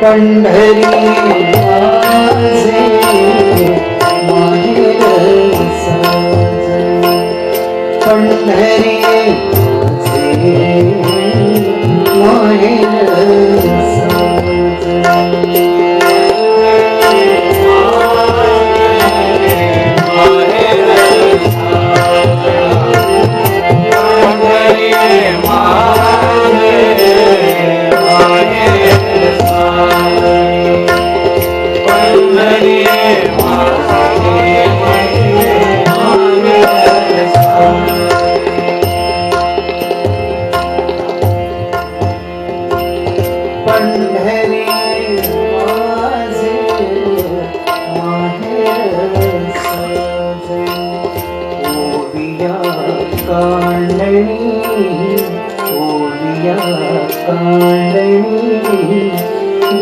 पंढरी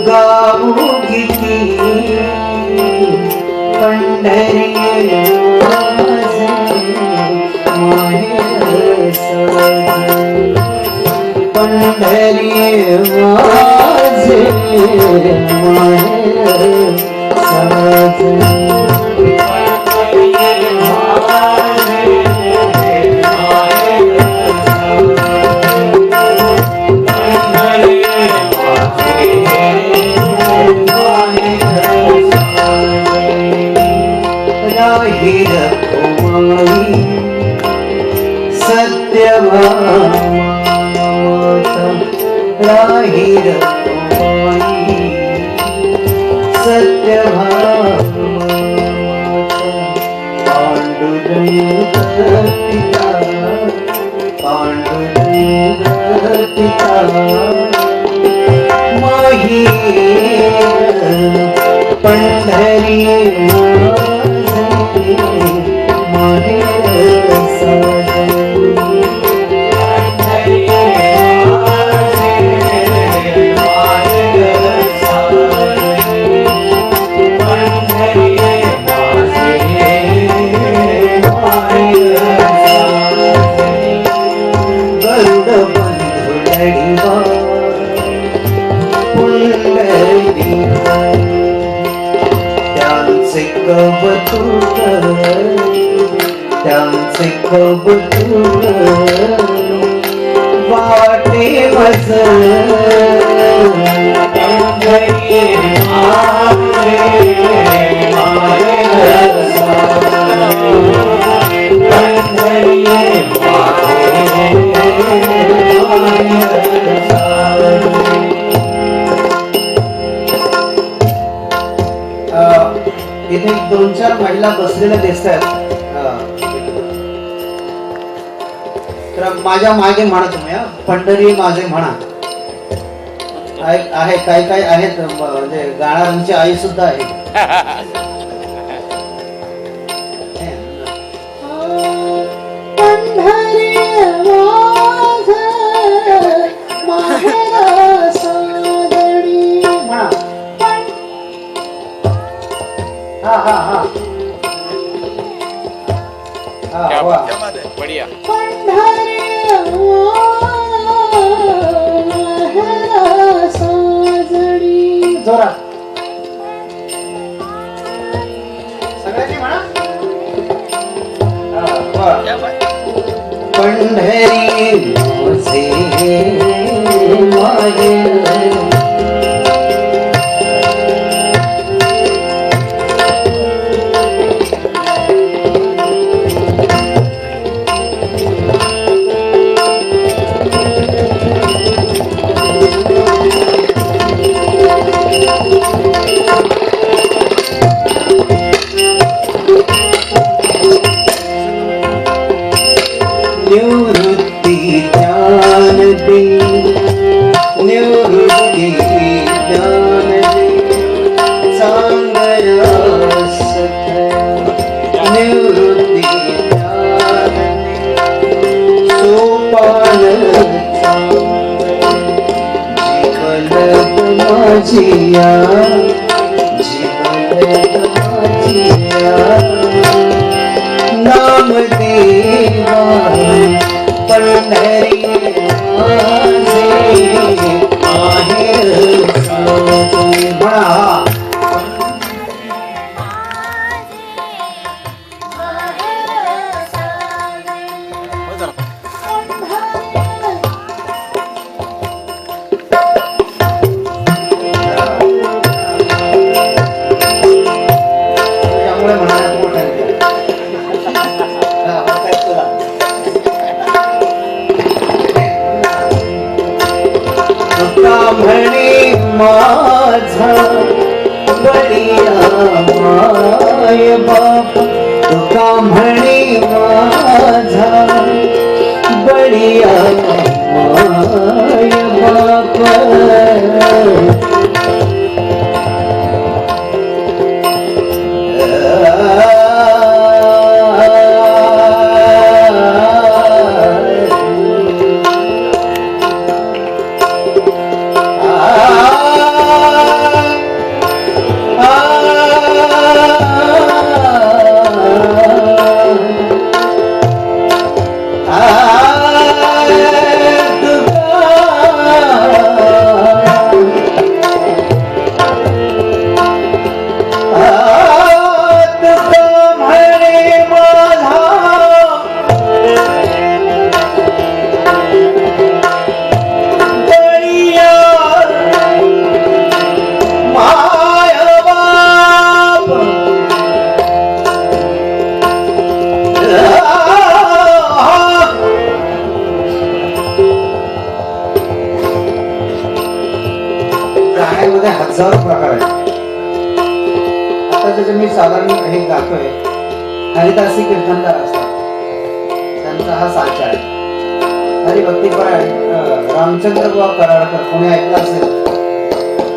गाऊ गीती पंढरी माझे माहेर राहील कुमारी सत्यभामाता पांडुरंग पिता पांडुरंग पिता माही दोन चार महिला बसलेल्या दिसतात माझ्या मागे म्हणा तुम्ही पंढरी माझे म्हणा. आहे आहे, काही काही आहेत म्हणजे गाणारांची आई सुद्धा आहे. अंधेरी माझे माहेर निवृत्ती ज्ञान दे निवृत्ती ज्ञान दे चांगल्या सख्या निवृत्ती ज्ञान दे सोपान माझिया जीवलत माझिया नाम देवा पंढरी माझा बडिया माय बाप. आता त्याचे मी साधारण हे गातोय हरिदासी कीर्तनकार असतात. त्यांचा हा साचा आहे. हरिभक्तीपर आहे रामचंद्र बुवा कराडकर कोणी ऐकलं असेल?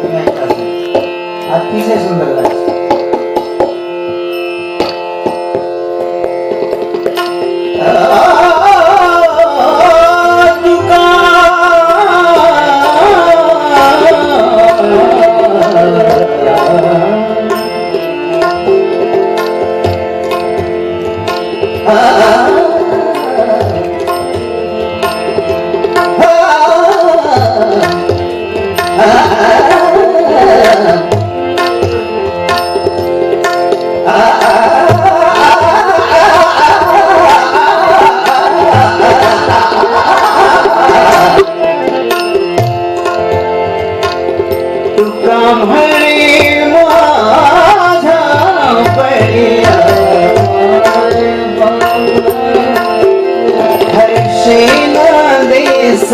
तुम्ही ऐकलं असेल? अतिशय सुंदर गायचे Ah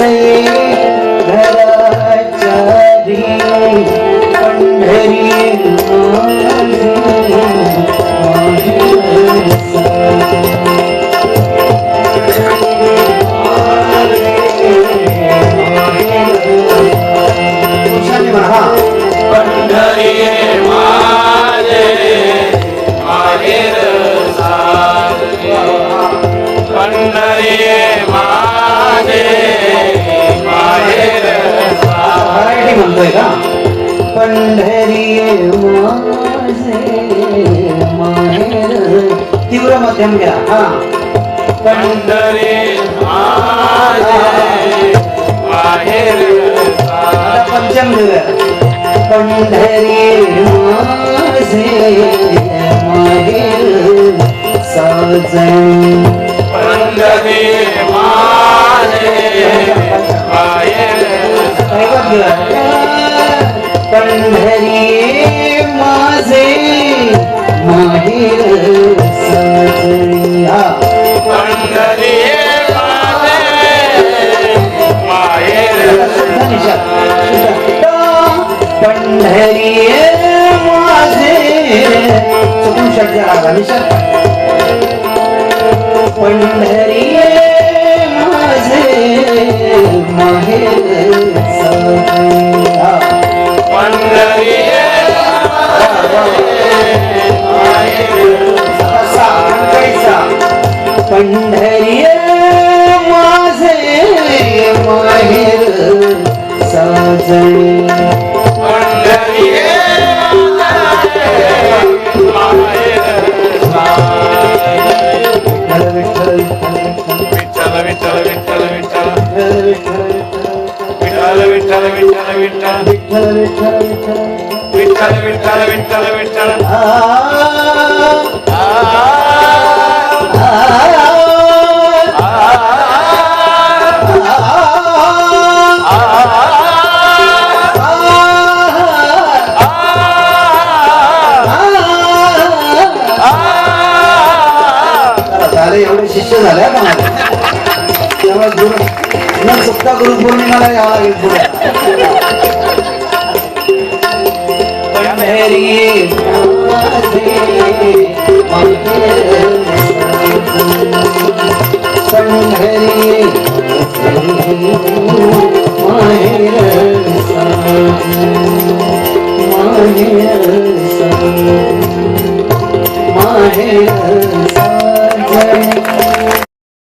say पंढरी तीव्र मध्यम घ्या. हा. पंढरी पंचम घेऊया पंढरी माहेर. साजन. पंढरी माहेर. माहेर पंढरी माझे माहेर हा पंढरी माझे माहेर पंढरी माझे. चुकून शब्द रागा निशा. पंढरी माझे माहेर மலையாய் கூட